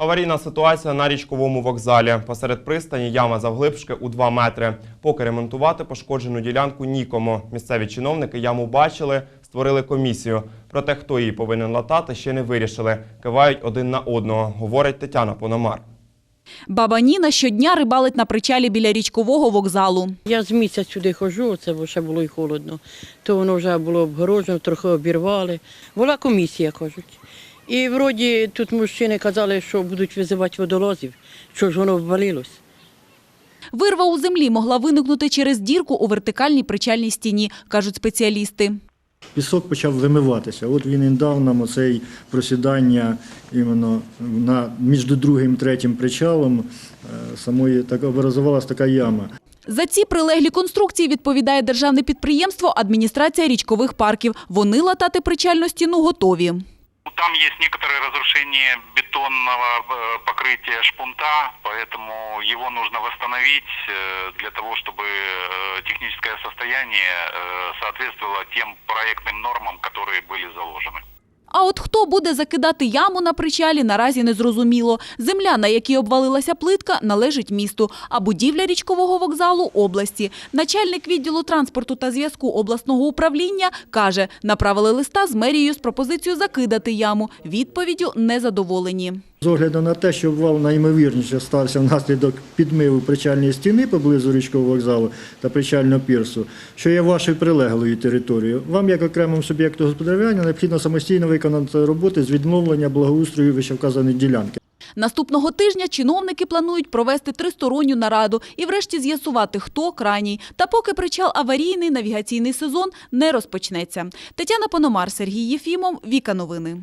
Аварійна ситуація на річковому вокзалі. Посеред пристані яма завглибшки у 2 метри. Поки ремонтувати пошкоджену ділянку нікому. Місцеві чиновники яму бачили, створили комісію. Проте, хто її повинен латати, ще не вирішили. Кивають один на одного, говорить Тетяна Пономар. Баба Ніна щодня рибалить на причалі біля річкового вокзалу. Я з місяць сюди ходжу, це бо ще було й холодно. То воно вже було обгороджено, трохи обірвали. Була комісія, кажуть. І вроді тут мужчини казали, що будуть визивати водолозів, що ж воно ввалилось. Вирва у землі могла виникнути через дірку у вертикальній причальній стіні, кажуть спеціалісти. Пісок почав вимиватися. От він і дав нам оцей просідання іменно на, між другим і третім причалом. е, Самої так образувалася така яма. За ці прилеглі конструкції відповідає державне підприємство Адміністрація річкових парків. Вони латати причальну стіну готові. Ну, Там есть некоторые разрушения бетонного э, покрытия шпунта, поэтому его нужно восстановить э, для того, чтобы э, техническое состояние соответствовало тем проектным нормам, которые были заложены. А от хто буде закидати яму на причалі, наразі не зрозуміло. Земля, на якій обвалилася плитка, належить місту, а будівля річкового вокзалу – області. Начальник відділу транспорту та зв'язку обласного управління каже, направили листа з мерією з пропозицією закидати яму. Відповіддю незадоволені. З огляду на те, що обвал найімовірніше стався внаслідок підмиву причальної стіни поблизу річкового вокзалу та причального пірсу, що є вашою прилеглою територією, вам, як окремому суб'єкту господарювання, необхідно самостійно виконати роботи з відновлення благоустрою вищевказаної ділянки. Наступного тижня чиновники планують провести тристоронню нараду і врешті з'ясувати, хто крайній. Та поки причал аварійний, навігаційний сезон не розпочнеться. Тетяна Пономар, Сергій Єфімов, Віка Новини.